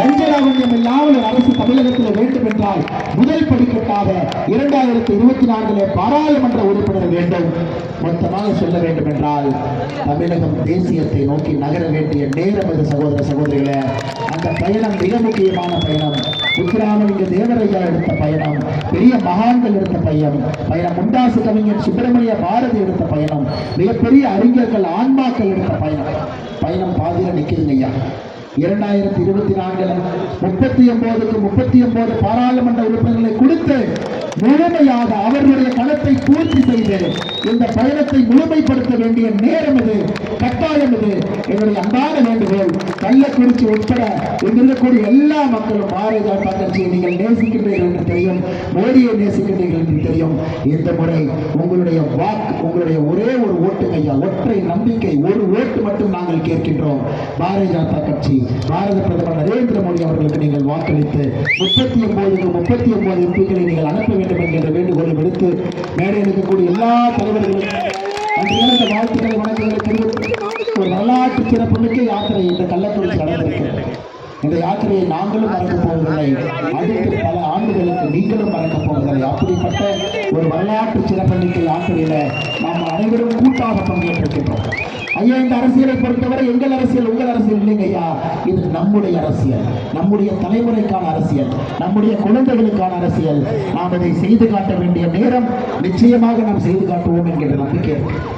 லஞ்சலாவண்யம் இல்லாமல் அரசு தமிழகத்தில் வேண்டும் என்றால் முதல் படிக்கட்டாக இரண்டாயிரத்தி இருபத்தி நான்கிலே பாராளுமன்ற உறுப்பினர் வேண்டும். மொத்தமாக சொல்ல வேண்டும் என்றால் தமிழகம் தேசியத்தை நோக்கி நகர வேண்டிய நேரம் இது சகோதர சகோதரிகளே அந்த பயணம் மிக முக்கியமான பயணம். முத்துராமலிங்க தேவரையா எடுத்த பயணம் பெரிய மகான்கள் எடுத்த பயணம் பயணம் முண்டாசு கவிஞர் சுப்பிரமணிய பாரதி எடுத்த பயணம் மிகப்பெரிய அறிஞர்கள் ஆன்மாக்கள் எடுத்த பயணம். பயணம் பாதியில் நிற்குதுங்க ஐயா. இரண்டாயிரத்தி இருபத்தி நான்கில் முப்பத்தி ஒன்பதுக்கு முப்பத்தி ஒன்பது பாராளுமன்ற உறுப்பினர்களை கொடுத்து முழுமையாக அவர்களுடைய களத்தை பூர்த்தி செய்து இந்த பயணத்தை முழுமைப்படுத்த வேண்டிய நேரம் இது கட்டாயம் இது. என்னுடைய அன்பான கள்ளக்குறிச்சி உட்பட இங்கிருக்கக்கூடிய எல்லா மக்களும் பாரதிய ஜனதா கட்சியை நீங்கள் நேசிக்கின்றீர்கள் என்று தெரியும் மோடியை நேசிக்கின்றீர்கள் என்று தெரியும். இந்த முறை உங்களுடைய வாக்கு உங்களுடைய ஒரே ஒரு ஓட்டு ஐயா ஒற்றை நம்பிக்கை ஒரு ஓட்டு மட்டும் நாங்கள் கேட்கின்றோம். பாரதிய ஜனதா கட்சி பாரத பிரதமர் நரேந்திர மோடி அவர்களுக்கு நீங்கள் வாக்களித்து முப்பத்தி ஒன்பதுக்கு முப்பத்தி ஒன்பது எம்பிக்களை நீங்கள் அனுப்ப வேண்டும் என்கின்ற வேண்டுகோளை விடுத்து மேடையில் இருக்கக்கூடிய எல்லா தலைவர்களும் வாழ்த்துக்களை வணக்கங்களை தெரிவித்து வரலாற்று சிறப்புமிக்க யாத்திரை இந்த கள்ளக்குறிச்சி நடந்திருக்கிறது. இந்த யாத்திரையை நாங்களும் மறக்கப் போவதில்லை. அடுத்து பல ஆண்டுகளுக்கு நீங்களும் மறக்கப் போவதில்லை. அப்படிப்பட்ட ஒரு வரலாற்று சிறப்புமிக்க யாத்திரையில நாம் அனைவரும் கூட்டாக பங்கேற்றிருக்கின்றோம். ஐயா இந்த அரசியலை பொறுத்தவரை எங்கள் அரசியல் உங்கள் அரசியல் இல்லைங்க ஐயா. இது நம்முடைய அரசியல். நம்முடைய தலைமுறைக்கான அரசியல். நம்முடைய குழந்தைகளுக்கான அரசியல். நாம் இதை செய்து காட்ட வேண்டிய நேரம் நிச்சயமாக நாம் செய்து காட்டுவோம் என்கின்ற நம்பிக்கை இருக்கு.